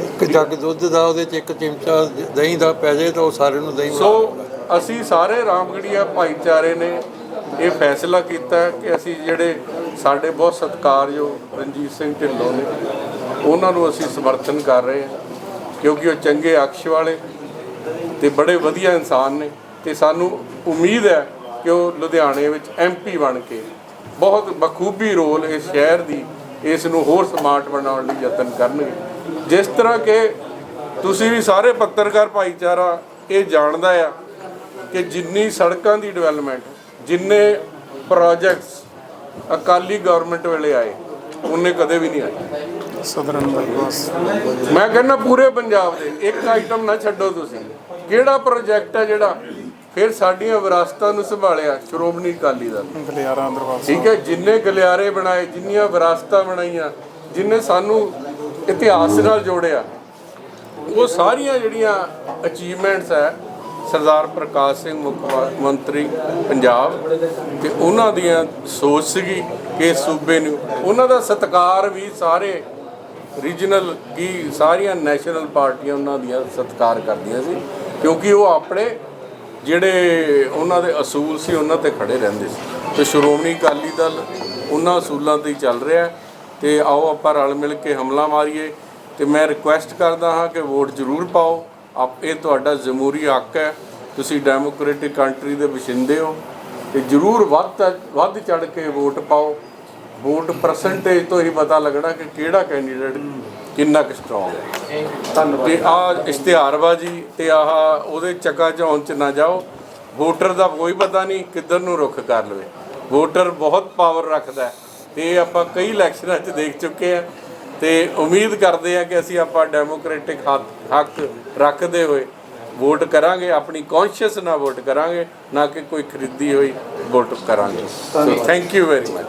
ਇੱਕ ਜੱਗ ਦੁੱਧ ਦਾ ਉਹਦੇ 'ਚ ਇੱਕ ਚਮਚਾ ਦਹੀਂ ਦਾ ਪੈ ਜਾਏ ਤਾਂ ਉਹ ਸਾਰੇ ਨੂੰ ਦਹੀਂ ਸੋ ਅਸੀਂ ਸਾਰੇ ਰਾਮਗੜੀਆ ਭਾਈਚਾਰੇ ਨੇ ਇਹ ਫੈਸਲਾ ਕੀਤਾ ਹੈ ਕਿ ਅਸੀਂ ਜਿਹੜੇ ਸਾਡੇ ਬਹੁਤ ਸਤਿਕਾਰਯੋਗ ਰਣਜੀਤ ਸਿੰਘ ਢਿੱਲੋਂ ਨੇ ਉਹਨਾਂ ਨੂੰ ਅਸੀਂ ਸਮਰਥਨ ਕਰ ਰਹੇ ਹਾਂ, ਕਿਉਂਕਿ ਉਹ ਚੰਗੇ ਅਕਸ਼ ਵਾਲੇ ਤੇ ਬੜੇ ਵਧੀਆ ਇਨਸਾਨ ਨੇ ਤੇ ਸਾਨੂੰ ਉਮੀਦ ਹੈ ਕਿ ਉਹ ਲੁਧਿਆਣੇ ਵਿੱਚ ਐਮਪੀ ਬਣ ਕੇ ਬਹੁਤ ਬਖੂਬੀ ਰੋਲ ਇਸ ਸ਼ਹਿਰ ਦੀ ਇਸ ਨੂੰ ਹੋਰ ਸਮਾਰਟ ਬਣਾਉਣ ਲਈ ਯਤਨ ਕਰਨਗੇ। ਜਿਸ ਤਰ੍ਹਾਂ ਕਿ ਤੁਸੀਂ ਵੀ ਸਾਰੇ ਪੱਤਰਕਾਰ ਭਾਈਚਾਰਾ ਇਹ ਜਾਣਦਾ ਆ ਕਿ ਜਿੰਨੀ ਸੜਕਾਂ ਦੀ ਡਿਵੈਲਪਮੈਂਟ ਜਿੰਨੇ ਪ੍ਰੋਜੈਕਟਸ ਅਕਾਲੀ ਗਵਰਨਮੈਂਟ ਵੇਲੇ ਆਏ, ਉਹਨੇ ਕਦੇ ਵੀ ਨਹੀਂ ਆਏ। ਸਦਰਨ ਬਾਈਪਾਸ ਮੈਂ ਕਹਿੰਦਾ ਪੂਰੇ ਪੰਜਾਬ ਦੇ ਇੱਕ ਆਈਟਮ ਨਾ ਛੱਡੋ ਤੁਸੀਂ। ਕਿਹੜਾ ਪ੍ਰੋਜੈਕਟ ਹੈ ਜਿਹੜਾ ਫਿਰ ਸਾਡੀਆਂ ਵਿਰਾਸਤਾਂ ਨੂੰ ਸੰਭਾਲਿਆ? ਸ਼੍ਰੋਮਣੀ ਅਕਾਲੀ ਦਲ। ਗਲਿਆਰਾ ਅੰਦਰਵਾਲ ਠੀਕ ਹੈ ਜਿੰਨੇ ਗਲਿਆਰੇ ਬਣਾਏ ਜਿੰਨੀਆਂ ਵਿਰਾਸਤਾਂ ਬਣਾਈਆਂ ਜਿੰਨੇ ਸਾਨੂੰ ਇਤਿਹਾਸ ਨਾਲ ਜੋੜਿਆ ਉਹ ਸਾਰੀਆਂ ਜਿਹੜੀਆਂ ਅਚੀਵਮੈਂਟਸ ਹੈ ਸਰਦਾਰ ਪ੍ਰਕਾਸ਼ ਸਿੰਘ ਮੁੱਖ ਮੰਤਰੀ ਪੰਜਾਬ ਤੇ ਉਹਨਾਂ ਦੀਆਂ ਸੋਚ ਸੀਗੀ ਕਿ ਸੂਬੇ ਨੂੰ ਉਹਨਾਂ ਦਾ ਸਤਿਕਾਰ ਵੀ ਸਾਰੇ ਰੀਜਨਲ ਕੀ ਸਾਰੀਆਂ ਨੈਸ਼ਨਲ ਪਾਰਟੀਆਂ ਉਹਨਾਂ ਦੀਆਂ ਸਤਿਕਾਰ ਕਰਦੀਆਂ ਸੀ, ਕਿਉਂਕਿ ਉਹ ਆਪਣੇ ਜਿਹੜੇ ਉਹਨਾਂ ਦੇ ਅਸੂਲ ਸੀ, ਉਹਨਾਂ ਤੇ ਖੜੇ ਰਹਿੰਦੇ ਸੀ। ਤੇ ਸ਼੍ਰੋਮਣੀ ਅਕਾਲੀ ਦਲ ਉਹਨਾਂ ਅਸੂਲਾਂ ਤੇ ਹੀ ਚੱਲ ਰਿਹਾ ਹੈ। ਤੇ ਆਓ ਆਪਾਂ ਰਲ ਮਿਲ ਕੇ ਹਮਲਾ ਮਾਰੀਏ। ਤੇ ਮੈਂ ਰਿਕੁਐਸਟ ਕਰਦਾ ਹਾਂ ਕਿ ਵੋਟ ਜ਼ਰੂਰ ਪਾਓ। ਆਪ, ਇਹ ਤੁਹਾਡਾ ਜਮਹੂਰੀ ਹੱਕ ਹੈ। ਤੁਸੀਂ ਡੈਮੋਕ੍ਰੈਟਿਕ ਕੰਟਰੀ ਦੇ ਵਸਿੰਦੇ ਹੋ। ਤੇ ਜ਼ਰੂਰ ਵੱਧ ਵੱਧ ਚੜ ਕੇ ਵੋਟ ਪਾਓ। ਵੋਟ ਪਰਸੈਂਟੇਜ ਤੋਂ ਹੀ ਪਤਾ ਲੱਗਣਾ ਕਿ ਕਿਹੜਾ ਕੈਂਡੀਡੇਟ ਕਿੰਨਾ ਕੁ ਸਟਰੋਂਗ ਹੈ। ਧੰਨਵਾਦ। ਤੇ ਆ ਇਸ਼ਤਿਹਾਰਬਾਜੀ ਤੇ ਆਹ ਉਹਦੇ ਚੱਕਾ ਚੌਂਚ ਚ ਨਾ ਜਾਓ। ਵੋਟਰ ਦਾ ਕੋਈ ਪਤਾ ਨਹੀਂ ਕਿੱਧਰ ਨੂੰ ਰੁਖ ਕਰ ਲਵੇ। ਵੋਟਰ ਬਹੁਤ ਪਾਵਰ ਰੱਖਦਾ ਤੇ ਆਪਾਂ ਕਈ ਇਲੈਕਸ਼ਨਾਂ 'ਚ ਦੇਖ ਚੁੱਕੇ ਆ ਤੇ ਉਮੀਦ ਕਰਦੇ ਆ ਕਿ ਅਸੀਂ ਆਪਾਂ ਡੈਮੋਕ੍ਰੈਟਿਕ ਹੱਕ ਹੱਕ ਰੱਖਦੇ ਹੋਏ ਵੋਟ ਕਰਾਂਗੇ ਆਪਣੀ ਕੌਨਸ਼ੀਅਸ ਨਾਲ ਵੋਟ ਕਰਾਂਗੇ ਨਾ ਕਿ ਕੋਈ ਖਰੀਦੀ ਹੋਈ ਵੋਟ ਕਰਾਂਗੇ। So thank you very much